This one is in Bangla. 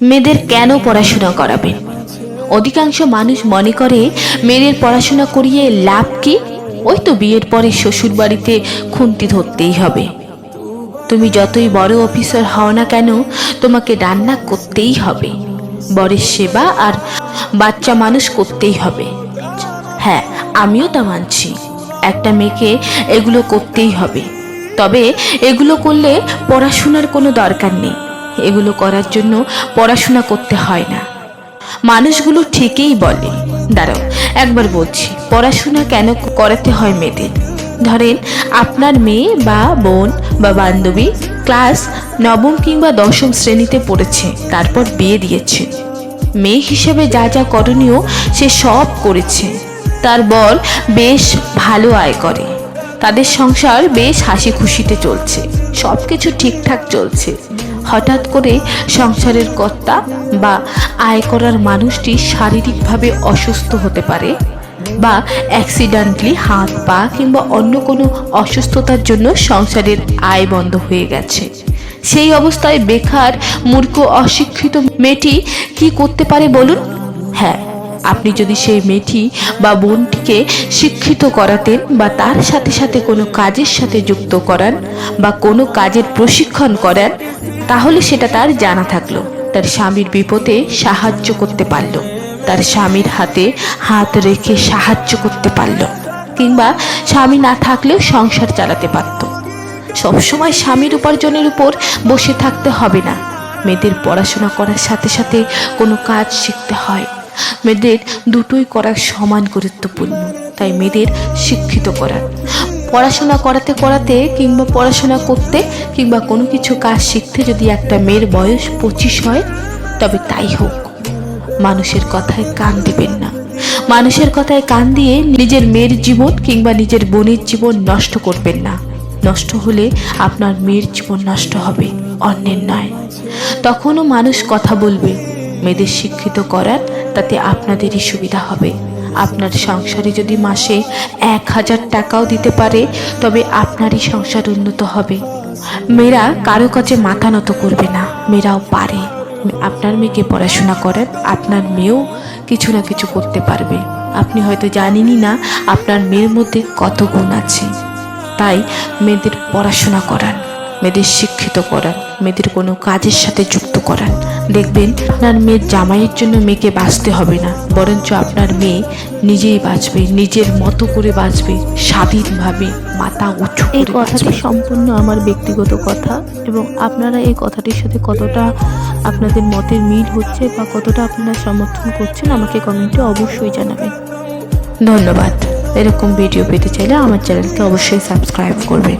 মেয়েদের কেন পড়াশোনা করাবেন অধিকাংশ মানুষ মনে করে, মেয়েদের পড়াশোনা করিয়ে লাভ কি? ওই তো বিয়ের পরে শ্বশুর বাড়িতে খুন্তি ধরতেই হবে। তুমি যতই বড় অফিসার হও না কেন, তোমাকে রান্না করতেই হবে। বরের সেবা আর বাচ্চা মানুষ করতেই হবে। হ্যাঁ আমিও তা মানছি। একটা মেয়েকে এগুলো করতেই হবে। তবে এগুলো করলে পড়াশোনার কোনো দরকার নেই। এগুলো করার জন্য পড়াশোনা করতে হয় না। মানুষগুলো ঠিকই বলে। দাঁড়াও, একবার বলছি, পড়াশোনা কেন করাতে হয় মেয়েদের? ধরেন, আপনার মেয়ে বা বোন বা বান্ধবী ক্লাস নবম কিংবা দশম শ্রেণীতে পড়েছে, তারপর বিয়ে দিয়েছে। মেয়ে হিসেবে যা যা করণীয় সে সব করেছে। তার বর বেশ ভালো আয় করে। তাদের সংসার বেশ হাসি খুশিতে চলছে। সব কিছু ঠিকঠাক চলছে। হঠাৎ করে সংসারের কর্তা বা আয় করার মানুষটি শারীরিকভাবে অসুস্থ হতে পারে বা অ্যাক্সিডেন্টলি হাত, পা কিংবা অন্য কোনো অসুস্থতার জন্য সংসারের আয় বন্ধ হয়ে গেছে। সেই অবস্থায় বেকার, মূর্খ, অশিক্ষিত মেয়েটি কি করতে পারে বলুন? হ্যাঁ আপনি যদি সেই মেয়েটি বা বোনটিকে শিক্ষিত করাতেন বা তার সাথে সাথে কোনো কাজের সাথে যুক্ত করান বা কোনো কাজের প্রশিক্ষণ করান তাহলে সেটা তার জানা থাকল। তার স্বামীর বিপদে সাহায্য করতে পারল। তার স্বামীর হাতে হাত রেখে সাহায্য করতে পারল। কিংবা স্বামী না থাকলেও সংসার চালাতে পারতো। সবসময় স্বামীর উপার্জনের উপর বসে থাকতে হবে না। মেয়েদের পড়াশোনা করার সাথে সাথে কোনো কাজ শিখতে হয়। মেয়েদের দুটোই করা সমান গুরুত্বপূর্ণ। তাই মেয়েদের শিক্ষিত করার। পড়াশোনা করাতে করাতে কিংবা পড়াশোনা করতে কিংবা কোনো কিছু কাজ শিখতে যদি একটা মেয়ের বয়স পঁচিশ হয়, তবে তাই হোক। মানুষের কথায় কান দিবেন না। মানুষের কথায় কান দিয়ে নিজের মেয়ের জীবন কিংবা নিজের বোনের জীবন নষ্ট করবেন না। নষ্ট হলে আপনার মেয়ের জীবন নষ্ট হবে, অন্যের নয়। তখনও মানুষ কথা বলবে, মেয়েদের শিক্ষিত করার তাতে আপনাদেরই সুবিধা হবে। আপনার সংসারে যদি মাসে এক হাজার টাকাও দিতে পারে, তবে আপনারই সংসার উন্নত হবে। মেয়েরা কারও কাছে মাথা নত করবে না, মেয়েরাও পারে। আপনার মেয়েকে পড়াশোনা করেন, আপনার মেয়েও কিছু না কিছু করতে পারবে। আপনি হয়তো জানেনই না, আপনার মেয়ের মধ্যে কত গুণ আছে। তাই মেয়েদের পড়াশোনা করান, মেয়েদের শিক্ষিত করান, মেয়েদের কোনো কাজের সাথে যুক্ত করান। দেখবেন আপনার মেয়ের জামাইয়ের জন্য মেয়েকে বাঁচতে হবে না। বরঞ্চ আপনার মেয়ে নিজেই বাঁচবে নিজের মতো করে বাঁচবে স্বাধীনভাবে মাথা উঁচু এই কথাটি সম্পূর্ণ আমার ব্যক্তিগত কথা এবং আপনারা এই কথাটির সাথে কতটা আপনাদের মতের মিল হচ্ছে বা কতটা আপনারা সমর্থন করছেন আমাকে কমেন্টে অবশ্যই জানাবেন। ধন্যবাদ। এরকম ভিডিও পেতে চাইলে আমার চ্যানেলকে অবশ্যই সাবস্ক্রাইব করবেন।